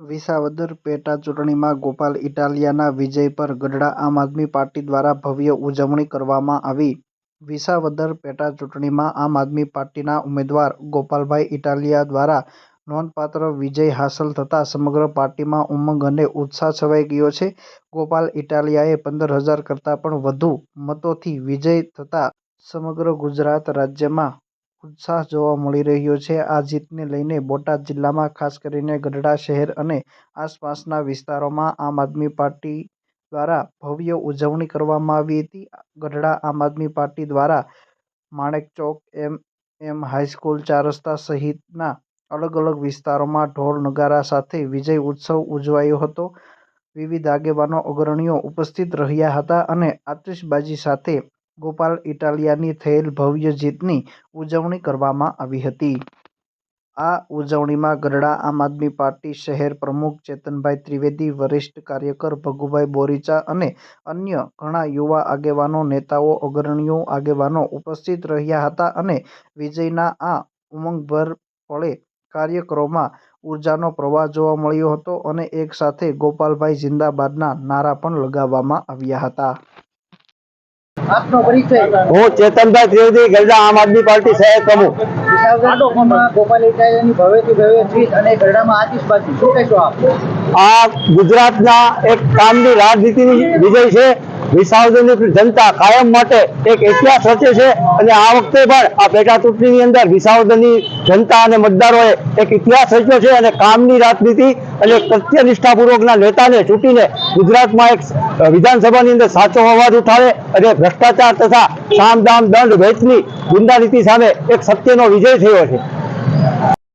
વિસાવદર પેટા ચૂંટણીમાં ગોપાલ ઇટાલિયાના વિજય પર ગઢડા આમ આદમી પાર્ટી દ્વારા ભવ્ય ઉજવણી કરવામાં આવી. વિસાવદર પેટા ચૂંટણીમાં આમ આદમી પાર્ટીના ઉમેદવાર ગોપાલભાઈ ઇટાલિયા દ્વારા નોંધપાત્ર વિજય હાંસલ થતાં સમગ્ર પાર્ટીમાં ઉમંગ અને ઉત્સાહ છવાઈ ગયો છે. ગોપાલ ઇટાલિયાએ પંદર હજાર કરતાં પણ વધુ મતોથી વિજય થતાં સમગ્ર ગુજરાત રાજ્યમાં ઉત્સાહ જોવા મળી રહ્યો છે. આ જીતને લઈને બોટાદ જિલ્લામાં ખાસ કરીને ગઢડા શહેર અને આસપાસના વિસ્તારોમાં આમ આદમી પાર્ટી દ્વારા ભવ્ય ઉજવણી કરવામાં આવી હતી. ગઢડા આમ આદમી પાર્ટી દ્વારા માણેકચોક એમ એમ હાઈસ્કૂલ ચાર રસ્તા સહિતના અલગ અલગ વિસ્તારોમાં ઢોલ નગારા સાથે વિજય ઉત્સવ ઉજવાયો હતો. વિવિધ આગેવાનો, અગ્રણીઓ ઉપસ્થિત રહ્યા હતા અને આતિશબાજી સાથે ગોપાલ ઇટાલિયાની થયેલ ભવ્ય જીતની ઉજવણી કરવામાં આવી હતી. આ ઉજવણીમાં ગઢડા આમ આદમી પાર્ટી શહેર પ્રમુખ ચેતનભાઈ ત્રિવેદી, વરિષ્ઠ કાર્યકર ભગુભાઈ બોરીચા અને અન્ય ઘણા યુવા આગેવાનો, નેતાઓ, અગ્રણીઓ આગેવાનો ઉપસ્થિત રહ્યા હતા અને વિજયના આ ઉમંગભર પળે કાર્યકરોમાં ઉર્જાનો પ્રવાહ જોવા મળ્યો હતો અને એક સાથે ગોપાલભાઈ જિંદાબાદના નારા પણ લગાવવામાં આવ્યા હતા. આપનો પરિચય. હું ચેતનભાઈ ત્રિવેદી ગરડા આમ આદમી પાર્ટી સાહેબ પ્રમુખ. આ ગુજરાતના એક કામની રાજનીતિની વિજય છે. વિસાવદરની જનતા કાયમ માટે એક ઇતિહાસ રચે છે અને આ વખતે પણ આ પેટા ચૂંટણીની અંદર વિસાવદરની જનતા અને મતદારોએ એક ઇતિહાસ રચ્યો છે અને કામની રાજનીતિ અને સત્યનિષ્ઠાપૂર્વકના નેતાને ચૂંટીને ગુજરાતમાં એક વિધાનસભાની અંદર સાચો અવાજ ઉઠાવે અને ભ્રષ્ટાચાર તથા સામદામ દંડ વેચની ગુંડા નીતિ સામે એક સત્યનો વિજય થયો છે.